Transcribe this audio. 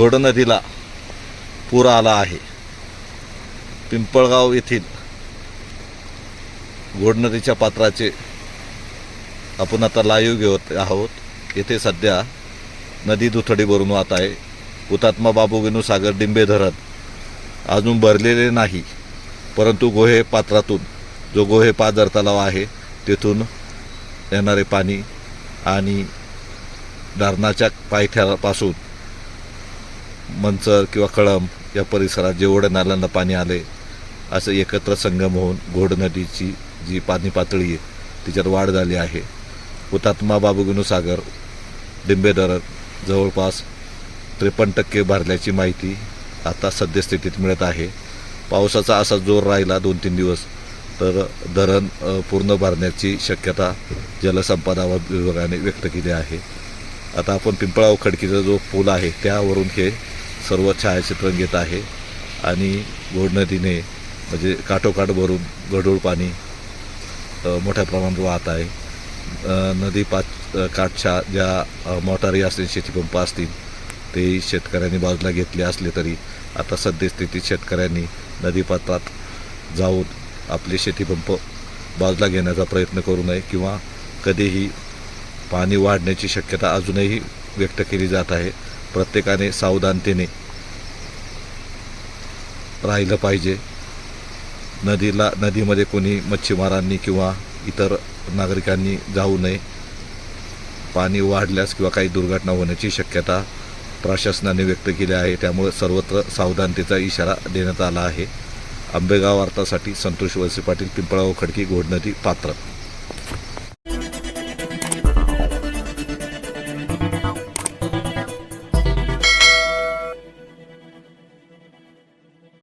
घोड नदीला पूर आला आहे. पिंपळगाव येथील घोड नदीच्या पात्राचे आपण आता लाईव्ह घेत आहोत. येथे सध्या नदी दुथडी भरून वाहत आहे. हुतात्मा बाबू विनू सागर डिंबे धरण अजून भरलेले नाही परंतु गोहे पात्रातून जो गोहे पादर तलाव आहे तेथून येणारे पाणी आणि धरणाच्या पायथ्यापासून मंचर किंवा कळंब या परिसरात जेवढ्या नाल्यांना पाणी आले असं एकत्र संगम होऊन घोड नदीची जी पाणी पातळी आहे तिच्यात वाढ झाली आहे. हुतात्मा बाबूगिनू डिंबे धरण जवळपास त्रेपन्न टक्के भरल्याची माहिती आता सद्यस्थितीत मिळत आहे. पावसाचा असा जोर राहिला दोन तीन दिवस तर धरण पूर्ण भरण्याची शक्यता जलसंपदा विभागाने व्यक्त केली आहे. आता आपण पिंपळाव खडकीचा जो पूल आहे त्यावरून हे सर्व छायाचित्रण घेत आहे. आणि गोड नदीने म्हणजे काठोकाठ भरून गढूळ पाणी मोठ्या प्रमाणात वाहत आहे. नदी पाच काठच्या ज्या मोटारी असतील शेतीपंप असतील ते शेतकऱ्यांनी बाजूला घेतले असले तरी आता सद्यस्थितीत शेतकऱ्यांनी नदीपात्रात जाऊन आपले शेतीपंप बाजूला घेण्याचा प्रयत्न करू नये किंवा कधीही पाणी वाढण्याची शक्यता अजूनही व्यक्त केली जात आहे. प्रत्येकाने सावधानतेने राहिलं पाहिजे. नदीला नदीमध्ये कोणी मच्छीमारांनी किंवा इतर नागरिकांनी जाऊ नये. पाणी वाढल्यास किंवा काही दुर्घटना होण्याची शक्यता प्रशासनाने व्यक्त केली आहे. त्यामुळे सर्वत्र सावधानतेचा इशारा देण्यात आला आहे. आंबेगाव वार्तासाठी संतोष वळसे पाटील पिंपळाव खडकी घोडनदी पात्र.